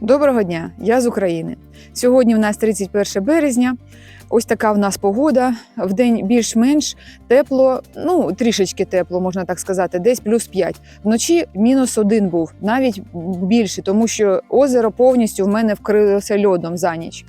Доброго дня, я з України. Сьогодні в нас 31 березня. Ось така в нас погода. В день більш-менш тепло, ну трішечки тепло, можна так сказати, десь плюс 5. Вночі мінус один був, навіть більше, тому що озеро повністю в мене вкрилося льодом за ніч.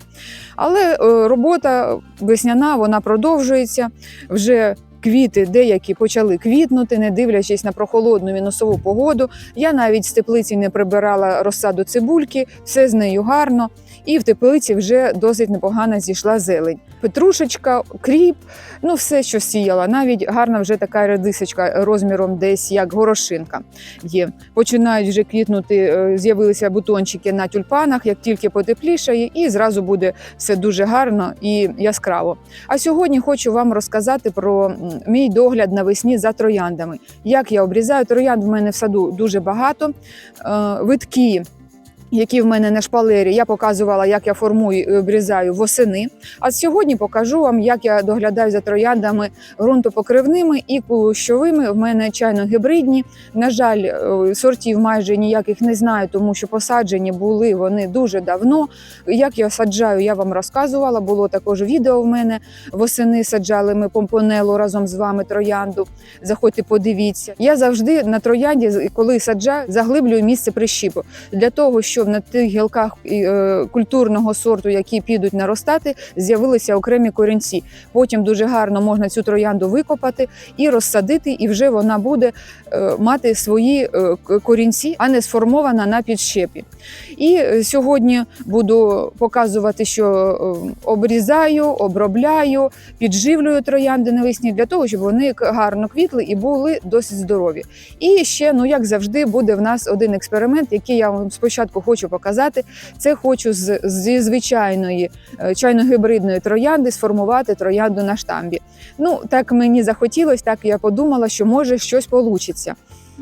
Але е, робота весняна, вона продовжується. Вже квіти деякі почали квітнути, не дивлячись на прохолодну мінусову погоду. Я навіть з теплиці не прибирала розсаду цибульки, все з нею гарно. І в теплиці вже досить непогано зійшла зелень. Петрушечка, кріп, ну все, що сіяла. Навіть гарна вже така редисочка розміром десь як горошинка є. Починають вже квітнути, е, з'явилися бутончики на тюльпанах, як тільки потеплішає, і зразу буде все дуже гарно і яскраво. А сьогодні хочу вам розказати про мій догляд навесні за трояндами. Як я обрізаю троянд в мене в саду дуже багато. Е, Витки які в мене на шпалері, я показувала, як я формую і обрізаю восени. А сьогодні покажу вам, як я доглядаю за трояндами ґрунтопокривними і кущовими. В мене чайно гібридні. На жаль, е, сортів майже ніяких не знаю, тому що посаджені були вони дуже давно. Як я саджаю, я вам розказувала. Було також відео в мене. Восени саджали ми помпонелу разом з вами троянду. Заходьте, подивіться. Я завжди на троянді, коли саджаю, заглиблюю місце прищіпу для того, щоб на тих гілках е, культурного сорту, які підуть наростати, з'явилися окремі корінці. Потім дуже гарно можна цю троянду викопати і розсадити, і вже вона буде е, мати свої е, корінці, а не сформована на підщепі. І сьогодні буду показувати, що обрізаю, обробляю, підживлюю троянди навесні для того, щоб вони гарно квітли і були досить здорові. І ще, ну як завжди, буде в нас один експеримент, який я вам спочатку хочу показати. Це хочу з, зі звичайної е, чайно-гібридної троянди сформувати троянду на штамбі. Ну так мені захотілося, так я подумала, що може щось получиться.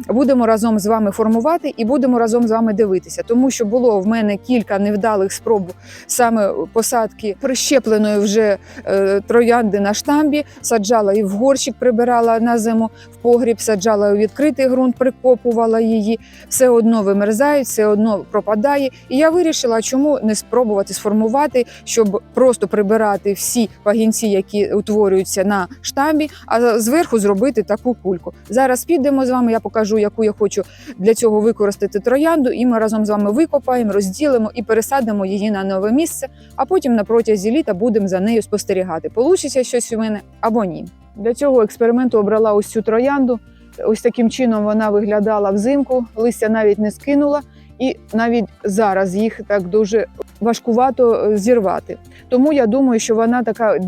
Будемо разом з вами формувати і будемо разом з вами дивитися, тому що було в мене кілька невдалих спроб саме посадки прищепленої вже е, троянди на штамбі. Саджала і в горщик прибирала на зиму, в погріб саджала у відкритий ґрунт, прикопувала її. Все одно вимерзають, все одно пропадає. І я вирішила, чому не спробувати сформувати, щоб просто прибирати всі пагінці, які утворюються на штамбі, а зверху зробити таку кульку. Зараз підемо з вами. Я покажу, яку я хочу для цього використати троянду, і ми разом з вами викопаємо, розділимо і пересадимо її на нове місце. А потім на протязі літа будемо за нею спостерігати. Получиться щось у мене або ні. Для цього експерименту обрала ось цю троянду. Ось таким чином вона виглядала взимку, листя навіть не скинула, і навіть зараз їх так дуже важкувато е, зірвати. Тому я думаю, що вона така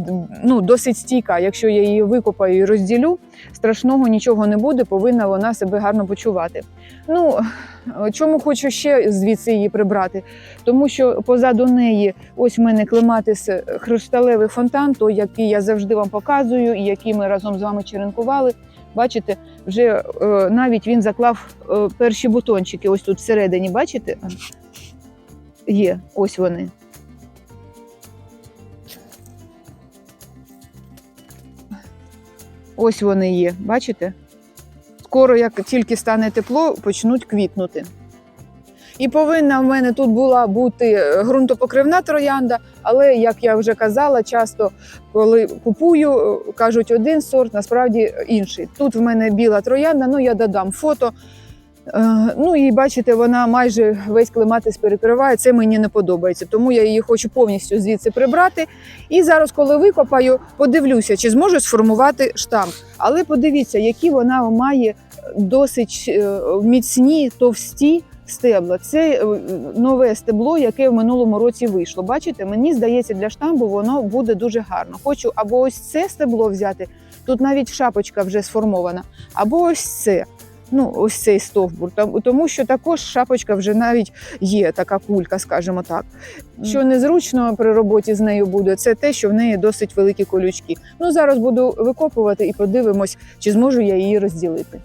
ну, досить стійка. Якщо я її викопаю і розділю, страшного нічого не буде, повинна вона себе гарно почувати. Ну чому хочу ще звідси її прибрати? Тому що позаду неї ось в мене клематис е, хрусталевий фонтан, той, який я завжди вам показую, і який ми разом з вами черенкували. Бачите, вже е, навіть він заклав е, перші бутончики. Ось тут всередині, бачите? Є, ось вони. Ось вони є, бачите? Скоро, як тільки стане тепло, почнуть квітнути. І повинна в мене тут була бути е, ґрунтопокривна троянда, але, як я вже казала, часто коли купую, е, кажуть один сорт, насправді інший. Тут в мене біла троянда, ну я додам фото. Е, Ну і бачите, вона майже весь клематис перекриває. Це мені не подобається, тому я її хочу повністю звідси прибрати. І зараз, коли викопаю, подивлюся, чи зможу сформувати штамп. Але подивіться, які вона має досить е, міцні, товсті стебла. Це е, нове стебло, яке в минулому році вийшло. Бачите, мені здається, для штамбу воно буде дуже гарно. Хочу або ось це стебло взяти. Тут навіть шапочка вже сформована, або ось це. Ну, ось цей стовбур, тому що також шапочка вже навіть є така кулька, скажімо так. Що незручно при роботі з нею буде, це те, що в неї досить великі колючки. Ну зараз буду викопувати і подивимось, чи зможу я її розділити.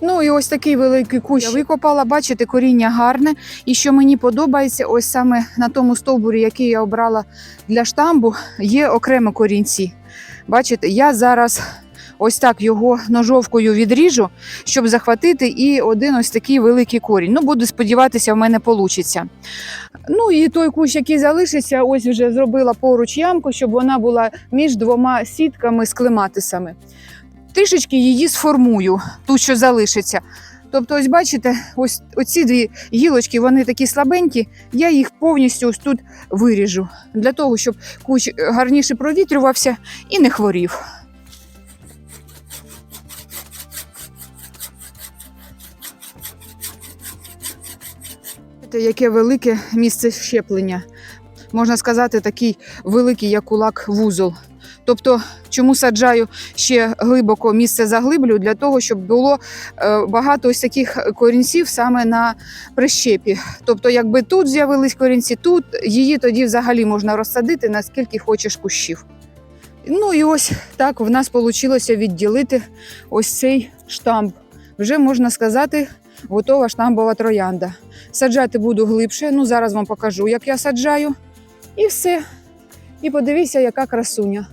Ну і ось такий великий кущ я викопала. Бачите, коріння гарне. І що мені подобається, ось саме на тому стовбурі, який я обрала для штамбу, є окремо корінці. Бачите, я зараз ось так його ножовкою відріжу, щоб захватити і один ось такий великий корінь. Ну, буду сподіватися, в мене вийде. Ну і той кущ, який залишиться, ось вже зробила поруч ямку, щоб вона була між двома сітками з клематисами. Трішечки її сформую, ту, що залишиться. Тобто, ось бачите, ось оці дві гілочки, вони такі слабенькі, я їх повністю ось тут виріжу, для того, щоб кущ гарніше провітрювався і не хворів. Бачите, Яке велике місце щеплення. Можна сказати, такий великий, як кулак вузол. Тобто, чому саджаю ще глибоко місце заглиблю, для того, щоб було е, багато ось таких корінців саме на прищепі. Тобто, якби тут з'явились корінці, тут її тоді взагалі можна розсадити наскільки хочеш кущів. Ну і ось так в нас вийшло відділити ось цей штамп. Вже можна сказати, готова штамбова троянда. Саджати буду глибше. Ну зараз вам покажу, як я саджаю. І все. І подивіться, яка красуня.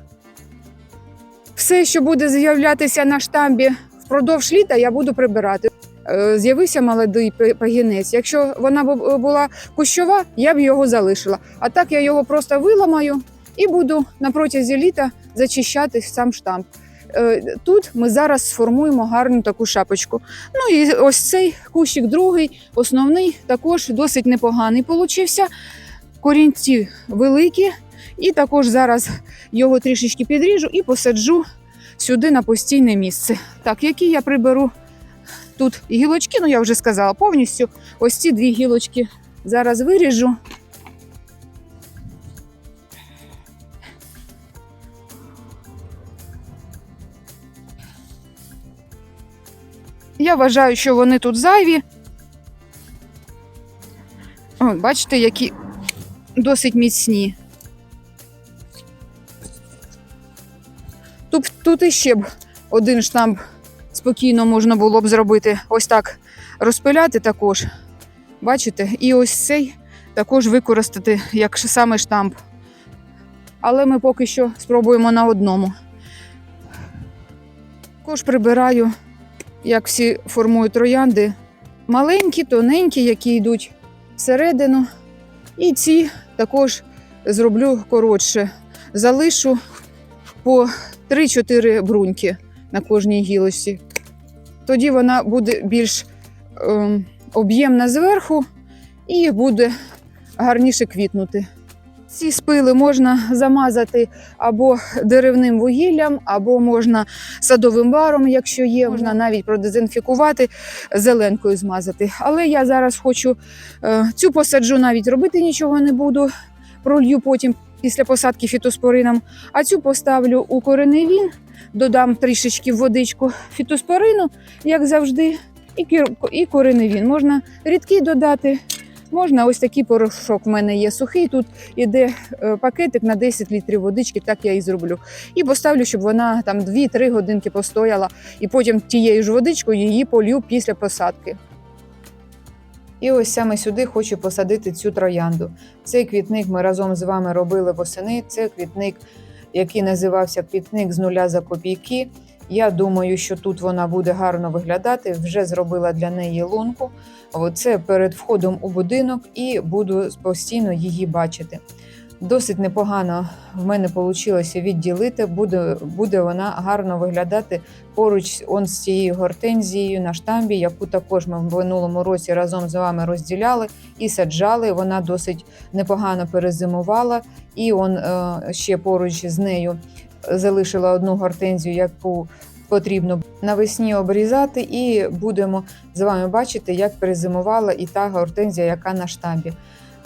Все, що буде з'являтися на штамбі впродовж літа, я буду прибирати. Е, З'явився молодий пагінець. Якщо вона була кущова, я б його залишила. А так я його просто виламаю і буду на протязі літа зачищати сам штамп. Е, Тут ми зараз сформуємо гарну таку шапочку. Ну і ось цей кущик другий, основний, також досить непоганий получився. Корінці великі, і також зараз його трішечки підріжу і посаджу сюди на постійне місце. Так, які я приберу тут гілочки, ну я вже сказала повністю. Ось ці дві гілочки зараз виріжу. Я вважаю, що вони тут зайві. О, бачите, які досить міцні. Тут, тут іще б один штамп спокійно можна було б зробити. Ось так розпиляти також. Бачите? І ось цей також використати як саме штамп. Але ми поки що спробуємо на одному. Також прибираю, як всі формують троянди, маленькі, тоненькі, які йдуть всередину. І ці також зроблю коротше. Залишу по 3-4 бруньки на кожній гілочці. Тоді вона буде більш ем, об'ємна зверху і буде гарніше квітнути. Ці спили можна замазати або деревним вугіллям, або можна садовим баром, якщо є, можна навіть продезінфікувати, зеленкою змазати. Але я зараз хочу е, цю посаджу, навіть робити нічого не буду. Пролью потім після посадки фітоспорином. А цю поставлю у кореневін, додам трішечки водичку фітоспорину, як завжди, і кореневін. Можна рідкий додати, можна ось такий порошок в мене є сухий. Тут іде е, пакетик на 10 літрів водички, так я і зроблю. І поставлю, щоб вона там 2-3 годинки постояла, і потім тією ж водичкою її полью після посадки. І ось саме сюди хочу посадити цю троянду. Цей квітник ми разом з вами робили восени. Це квітник, який називався квітник з нуля за копійки. Я думаю, що тут вона буде гарно виглядати. Вже зробила для неї лунку. Це перед входом у будинок і буду постійно її бачити. Досить непогано в мене вийшло відділити. Буде, буде вона гарно виглядати поруч он з цією гортензією на штамбі, яку також ми в минулому році разом з вами розділяли і саджали. Вона досить непогано перезимувала, і он е, ще поруч з нею залишила одну гортензію, яку потрібно навесні обрізати, і будемо з вами бачити, як перезимувала і та гортензія, яка на штамбі.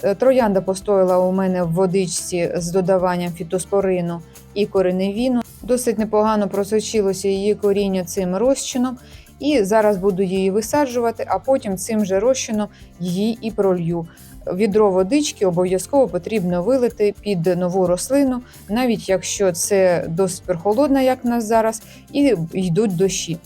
Е, Троянда постояла у мене в водичці з додаванням фітоспорину і кореневіну. Досить непогано просочилося її коріння цим розчином. І зараз буду її висаджувати, а потім цим же розчином її і пролью. Відро водички обов'язково потрібно вилити під нову рослину, навіть якщо це досить прохолодна, як в нас зараз, і йдуть дощі.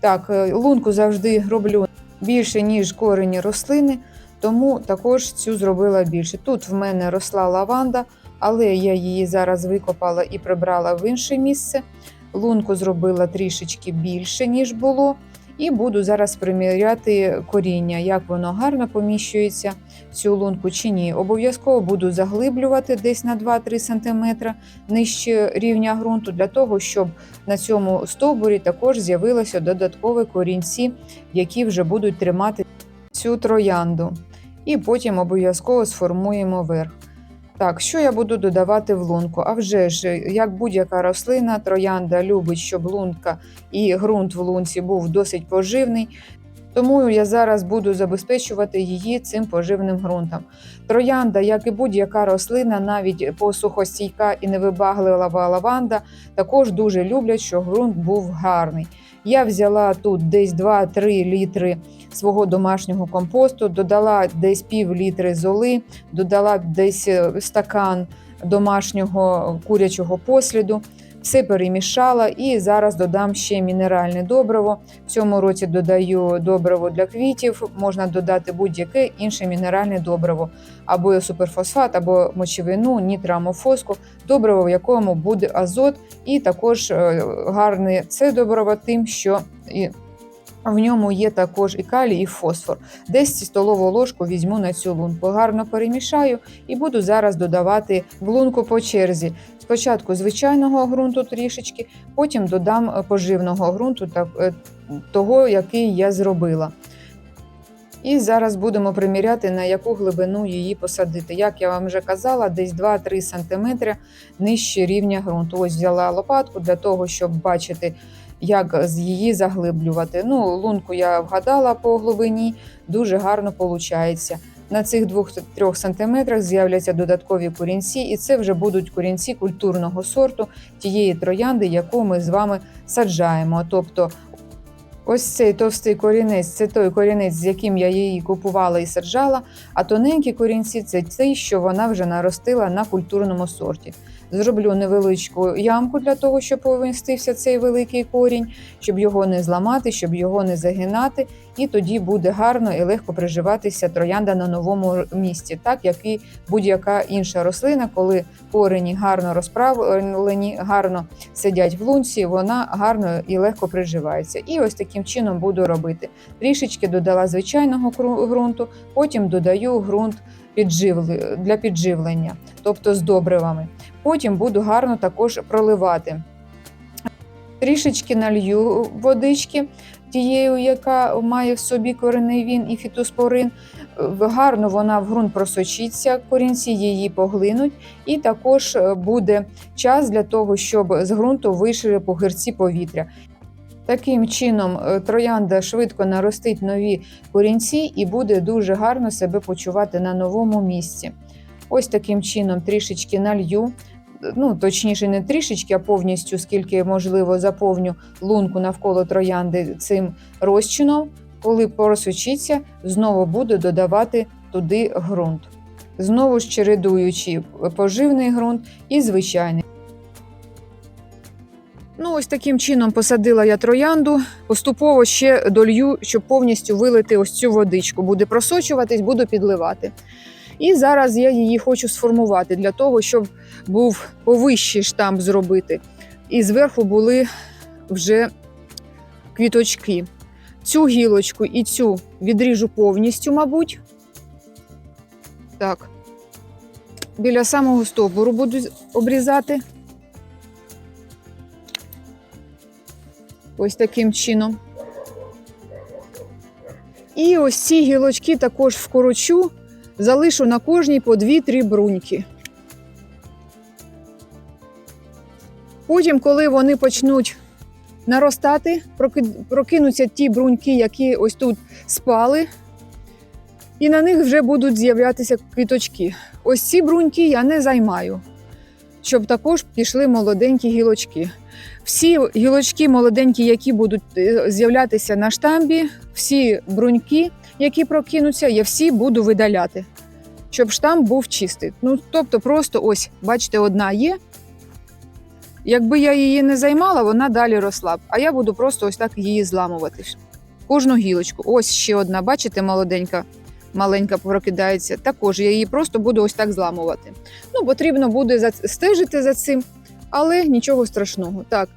Так, е, лунку завжди роблю більше, ніж корені рослини, тому також цю зробила більше. Тут в мене росла лаванда, але я її зараз викопала і прибрала в інше місце. Лунку зробила трішечки більше, ніж було. І буду зараз приміряти коріння, як воно гарно поміщується цю лунку чи ні. Обов'язково буду заглиблювати десь на 2-3 см нижче рівня ґрунту, для того, щоб на цьому стовбурі також з'явилося додаткові корінці, які вже будуть тримати цю троянду. І потім обов'язково сформуємо верх. Так, що я буду додавати в лунку? А вже ж, як будь-яка рослина, троянда любить, щоб лунка і ґрунт в лунці був досить поживний. Тому я зараз буду забезпечувати її цим поживним ґрунтом. Троянда, як і будь-яка рослина, навіть посухостійка і невибаглива лаванда, також дуже люблять, щоб ґрунт був гарний. Я взяла тут десь 2-3 літри свого домашнього компосту, додала десь пів літри золи, додала десь е, стакан домашнього курячого посліду. Все перемішала і зараз додам ще мінеральне добриво. В цьому році додаю добриво для квітів, можна додати будь-яке інше мінеральне добриво, або суперфосфат, або мочевину, нітрамофоску, добриво, в якому буде азот, і також е, гарне це добриво тим, що в ньому є також і калій, і фосфор. Десь столову ложку візьму на цю лунку. Гарно перемішаю і буду зараз додавати в лунку по черзі. Спочатку звичайного ґрунту трішечки, потім додам е, поживного ґрунту, е, того, який я зробила. І зараз будемо приміряти, на яку глибину її посадити. Як я вам вже казала, десь 2-3 см нижче рівня ґрунту. Ось взяла лопатку для того, щоб бачити, як з її заглиблювати. Ну, лунку я вгадала по глибині, дуже гарно виходить. На цих 2-3 см з'являться додаткові корінці, і це вже будуть корінці культурного сорту тієї троянди, яку ми з вами саджаємо. Тобто, ось цей товстий корінець це той корінець, з яким я її купувала і саджала, а тоненькі корінці це той, що вона вже наростила на культурному сорті. Зроблю невеличку ямку для того, щоб помістився цей великий корінь, щоб його не зламати, щоб його не загинати, і тоді буде гарно і легко приживатися троянда на новому місці, так як і будь-яка інша рослина, коли корені гарно розправлені, гарно сидять в лунці, вона гарно і легко приживається. І ось таким чином буду робити. Трішечки додала звичайного ґрунту, потім додаю ґрунт для підживлення, тобто з добривами. Потім буду гарно також проливати. Трішечки налью водички, тією, яка має в собі кореневін і фітоспорин. Гарно вона в ґрунт просочиться, корінці її поглинуть, і також е, буде час для того, щоб з ґрунту вийшли погирці повітря. Таким чином, е, троянда швидко наростить нові корінці і буде дуже гарно себе почувати на новому місці. Ось таким чином трішечки налью. Ну, точніше, не трішечки, а повністю, скільки можливо, заповню лунку навколо троянди цим розчином. Коли просочиться, знову буду додавати туди ґрунт. Знову ж чередуючи поживний ґрунт і звичайний. Ось таким чином посадила я троянду. Поступово ще долью, щоб повністю вилити ось цю водичку. Буде просочуватись, буду підливати. І зараз я її хочу сформувати для того, щоб був повищий штамп зробити. І зверху були вже квіточки. Цю гілочку і цю відріжу повністю, мабуть. Так. Біля самого стовбуру буду обрізати. Ось таким чином. І ось ці гілочки також вкорочу, залишу на кожній по 2-3 бруньки. Потім, коли вони почнуть наростати, прокинуться ті бруньки, які ось тут спали, і на них вже будуть з'являтися квіточки. Ось ці бруньки я не займаю, щоб також пішли молоденькі гілочки. Всі гілочки молоденькі, які будуть е, з'являтися на штамбі, всі бруньки, які прокинуться, я всі буду видаляти, щоб штамб був чистий. Ну, тобто, просто ось, бачите, одна є. Якби я її не займала, вона далі росла б. А я буду просто ось так її зламувати. Кожну гілочку. Ось ще одна, бачите, молоденька, маленька прокидається. Також я її просто буду ось так зламувати. Ну, потрібно буде стежити за цим, але нічого страшного. Так.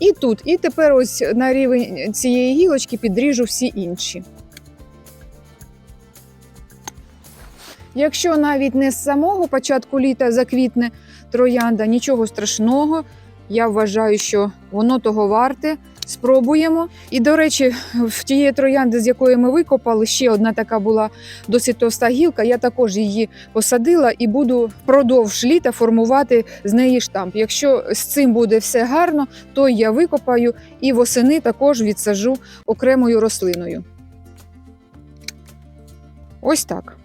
І тут, і тепер ось на рівень цієї гілочки підріжу всі інші. Якщо навіть не з самого початку літа заквітне троянда, нічого страшного. Я вважаю, що воно того варте. Спробуємо. І, до речі, в тієї троянди, з якої ми викопали, ще одна така була досить товста гілка. Я також її посадила і буду впродовж літа формувати з неї штамп. Якщо з цим буде все гарно, то я викопаю і восени також відсажу окремою рослиною. Ось так.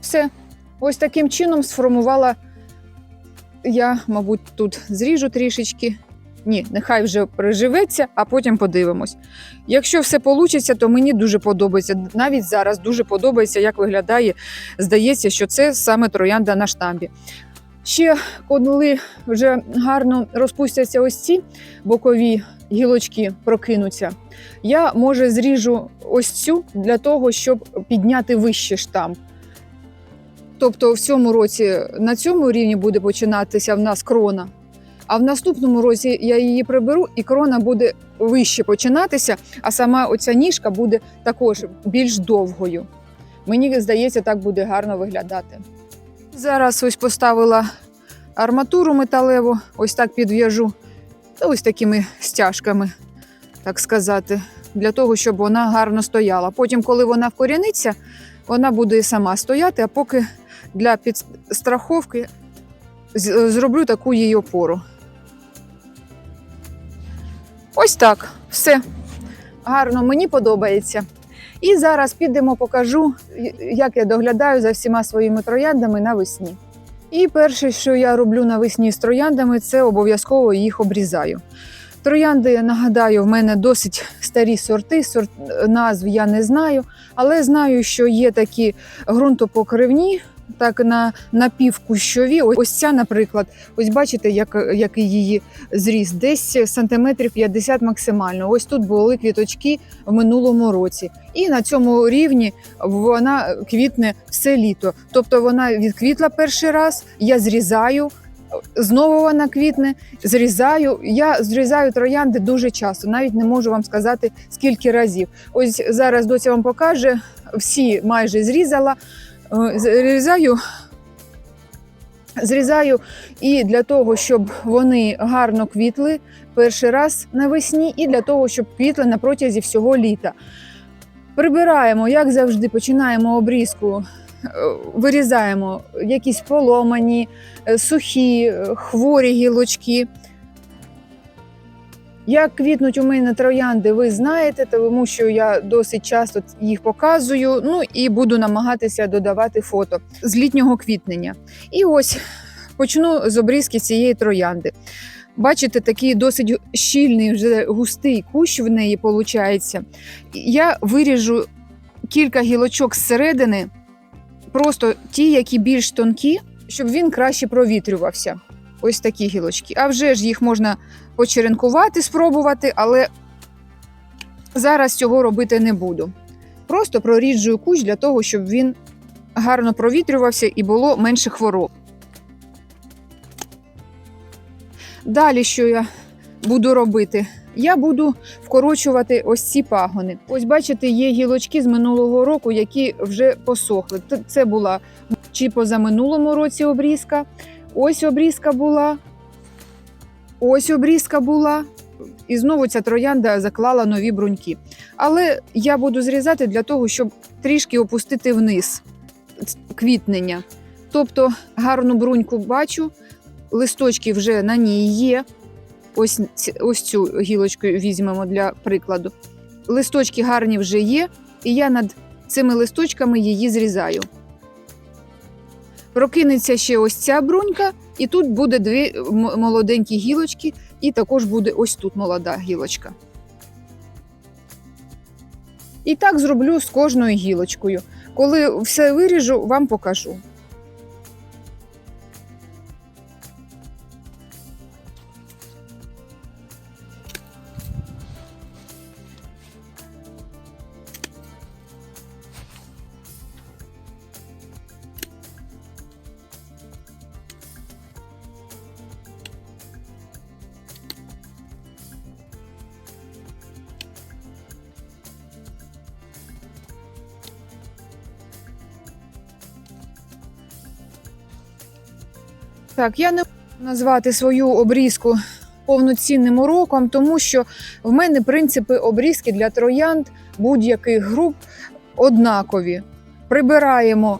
Все. Ось таким чином сформувала я, мабуть, тут зріжу трішечки. Ні, нехай вже приживеться, а потім подивимось. Якщо все вийде, то мені дуже подобається. Навіть зараз дуже подобається, як виглядає. Здається, що це саме троянда на штамбі. Ще коли вже гарно розпустяться ось ці бокові гілочки прокинуться, я може зріжу ось цю для того, щоб підняти вище штамп. Тобто в цьому році на цьому рівні буде починатися в нас крона. А в наступному році я її приберу, і крона буде вище починатися, а сама оця ніжка буде також більш довгою. Мені здається, так буде гарно виглядати. Зараз ось поставила арматуру металеву, ось так підв'яжу, та ось такими стяжками, так сказати, для того, щоб вона гарно стояла. Потім, коли вона вкоріниться, вона буде і сама стояти, а поки для підстраховки зроблю таку її опору. Ось так, все. Гарно, мені подобається. І зараз підемо, покажу, як я доглядаю за всіма своїми трояндами навесні. І перше, що я роблю навесні з трояндами, це обов'язково їх обрізаю. Троянди, нагадаю, в мене досить старі сорти, сорт назв я не знаю, але знаю, що є такі ґрунтопокривні, так на напівкущові. Ось ось ця, наприклад, ось бачите, як, який її зріс, десь сантиметрів 50 максимально. Ось тут були квіточки в минулому році. І на цьому рівні вона квітне все літо. Тобто вона відквітла перший раз, я зрізаю. Знову вона квітне, зрізаю. Я зрізаю троянди дуже часто, навіть не можу вам сказати скільки разів. Ось зараз доця вам покаже, всі майже зрізала. Е, Зрізаю, зрізаю і для того, щоб вони гарно квітли перший раз навесні, і для того, щоб квітли на протязі всього літа. Прибираємо, як завжди, починаємо обрізку, вирізаємо якісь поломані, е, сухі, е, хворі гілочки. Як квітнуть у мене троянди, ви знаєте, тому що я досить часто їх показую. Ну і буду намагатися додавати фото з літнього квітнення. І ось почну з обрізки цієї троянди. Бачите, такий досить щільний, вже густий кущ в неї виходить. Я виріжу кілька гілочок зсередини, просто ті, які більш тонкі, щоб він краще провітрювався. Ось такі гілочки. А вже ж їх можна почеренкувати, спробувати, але зараз цього робити не буду. Просто проріджую кущ для того, щоб він гарно провітрювався і було менше хвороб. Далі, що я буду робити? Я буду вкорочувати ось ці пагони. Ось бачите, є гілочки з минулого року, які вже посохли. Це була чи позаминулому році обрізка. Ось обрізка була. Ось обрізка була. І знову ця троянда заклала нові бруньки. Але я буду зрізати для того, щоб трішки опустити вниз квітнення. Тобто гарну бруньку бачу, листочки вже на ній є. Ось, ось цю гілочку візьмемо для прикладу. Листочки гарні вже є, і я над цими листочками її зрізаю. Прокинеться ще ось ця брунька, і тут буде дві молоденькі гілочки, і також буде ось тут молода гілочка. І так зроблю з кожною гілочкою. Коли все виріжу, вам покажу. Так, я не можу назвати свою обрізку повноцінним уроком, тому що в мене принципи обрізки для троянд будь-яких груп однакові. Прибираємо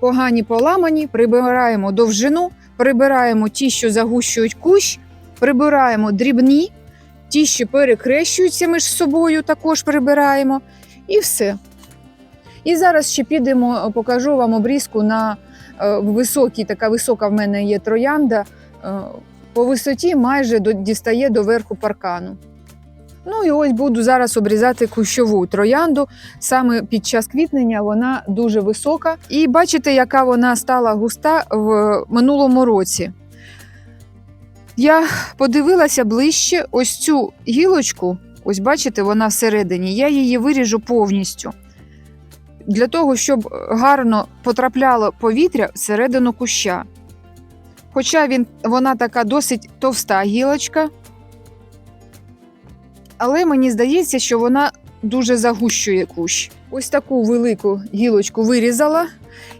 погані поламані, прибираємо довжину, прибираємо ті, що загущують кущ, прибираємо дрібні, ті, що перекрещуються між собою, також прибираємо. І все. І зараз ще підемо, покажу вам обрізку на е, високій, така висока в мене є троянда. е, По висоті майже дістає до верху паркану. Ну і ось буду зараз обрізати кущову троянду. Саме під час квітнення вона дуже висока. І бачите, яка вона стала густа в минулому році. Я подивилася ближче ось цю гілочку. Ось бачите, вона всередині. Я її виріжу повністю. Для того, щоб гарно потрапляло повітря всередину куща. Хоча він, вона така досить товста гілочка, але мені здається, що вона дуже загущує кущ. Ось таку велику гілочку вирізала,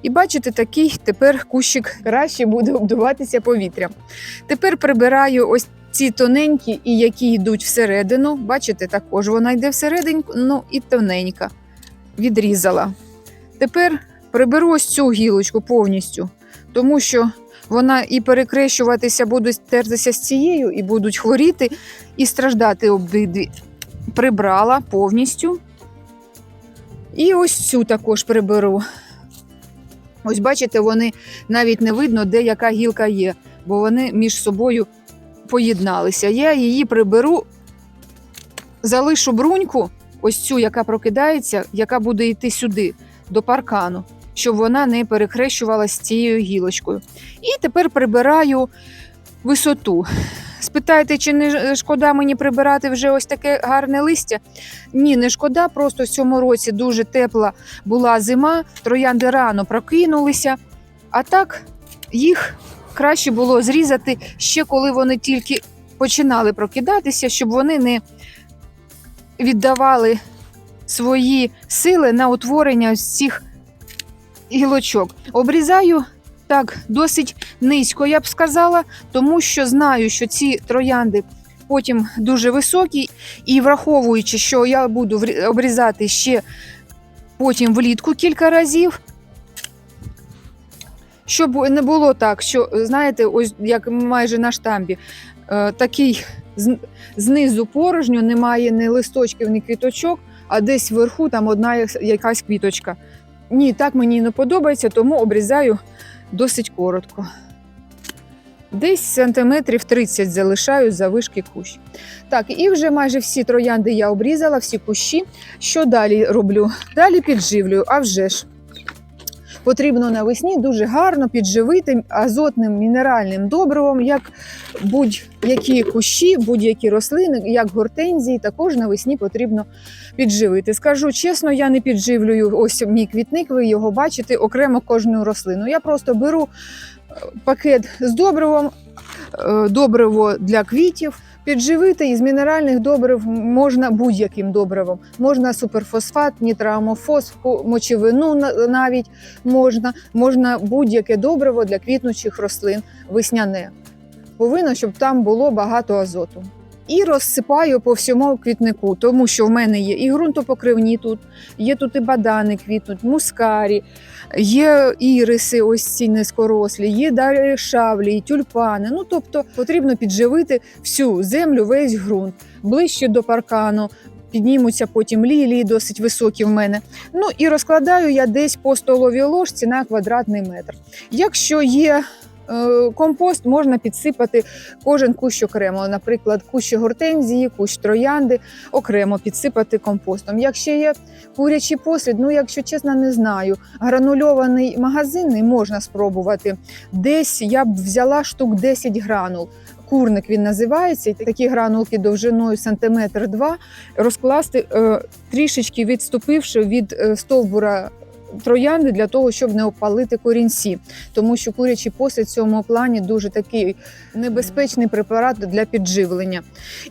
і бачите, такий тепер кущик краще буде обдуватися повітрям. Тепер прибираю ось ці тоненькі і які йдуть всередину. Бачите, також вона йде всередину, ну і тоненька. Відрізала. Тепер приберу ось цю гілочку повністю, тому що вона і перекрещуватися буде тертися з цією, і будуть хворіти, і страждати обидві. Прибрала повністю. І ось цю також приберу. Ось бачите, вони навіть не видно, де яка гілка є, бо вони між собою поєдналися. Я її приберу, залишу бруньку, ось цю, яка прокидається, яка буде йти сюди, до паркану, щоб вона не перехрещувалася цією гілочкою. І тепер прибираю висоту. Спитаєте, чи не шкода мені прибирати вже ось таке гарне листя? Ні, не шкода. Просто в цьому році дуже тепла була зима, троянди рано прокинулися. А так їх краще було зрізати ще коли вони тільки починали прокидатися, щоб вони не віддавали свої сили на утворення ось цих гілочок. Обрізаю так досить низько, я б сказала, тому що знаю, що ці троянди потім дуже високі, і враховуючи, що я буду обрізати ще потім влітку кілька разів. Щоб не було так, що знаєте, ось як майже на штамбі, е, такий знизу порожньо, немає ні листочків, ні квіточок, а десь вверху там одна якась квіточка. Ні, так мені не подобається, тому обрізаю досить коротко. Десь сантиметрів 30 залишаю за вишки кущ. Так, і вже майже всі троянди я обрізала, всі кущі. Що далі роблю? Далі підживлюю, а вже ж. Потрібно навесні дуже гарно підживити азотним мінеральним добривом, як будь-які кущі, будь-які рослини, як гортензії, також навесні потрібно підживити. Скажу чесно, я не підживлюю ось мій квітник, ви його бачите окремо кожну рослину. Я просто беру е, пакет з добривом, е, добриво для квітів. Підживити із мінеральних добрив можна будь-яким добривом. Можна суперфосфат, нітроамофос, ко- мочевину на- навіть можна, можна будь-яке добриво для квітнучих рослин весняне. Повинно, щоб там було багато азоту. І розсипаю по всьому квітнику, тому що в мене є і ґрунтопокривні тут, є тут і бадани квітнуть, мускарі, є іриси, ось ці низькорослі, є далі шавлі, тюльпани. Ну тобто потрібно підживити всю землю, весь ґрунт ближче до паркану. Піднімуться потім лілії, досить високі в мене. Ну і розкладаю я десь по столовій ложці на квадратний метр. Якщо є компост, можна підсипати кожен кущ окремо. Наприклад, кущ гортензії, кущ троянди окремо підсипати компостом. Якщо є курячий послід, ну якщо чесно, не знаю. Гранульований магазинний можна спробувати. Десь я б взяла штук 10 гранул. Курник він називається, такі гранулки довжиною сантиметр два розкласти е, трішечки відступивши від е, стовбура троянди для того, щоб не опалити корінці, тому що курячий послід в цьому плані дуже такий небезпечний препарат для підживлення.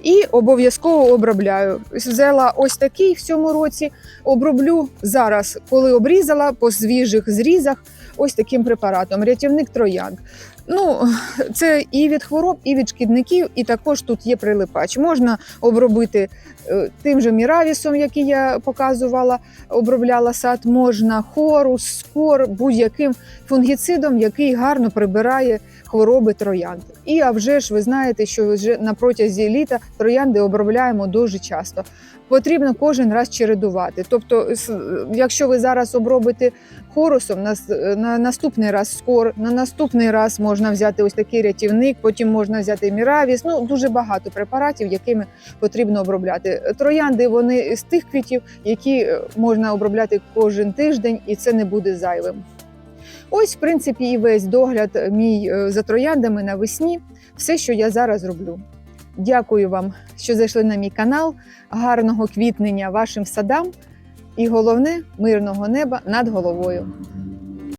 І обов'язково обробляю. Взяла ось такий в цьому році. Оброблю зараз, коли обрізала по свіжих зрізах. Ось таким препаратом рятівник троянд. Ну, це і від хвороб, і від шкідників, і також тут є прилипач. Можна обробити е, тим же міравісом, який я показувала, обробляла сад, можна хорус, скор, будь-яким фунгіцидом, який гарно прибирає хвороби троянд. І а вже ж ви знаєте, що вже на протязі літа троянди обробляємо дуже часто. Потрібно кожен раз чередувати. Тобто, якщо ви зараз обробите хорусом, на, на наступний раз скор, на наступний раз можна взяти ось такий рятівник, потім можна взяти міравіс. Ну дуже багато препаратів, якими потрібно обробляти. Троянди вони з тих квітів, які е, можна обробляти кожен тиждень, і це не буде зайвим. Ось, в принципі, і весь догляд мій е, за трояндами навесні, все, що я зараз роблю. Дякую вам, що зайшли на мій канал. Гарного квітнення вашим садам і головне мирного неба над головою.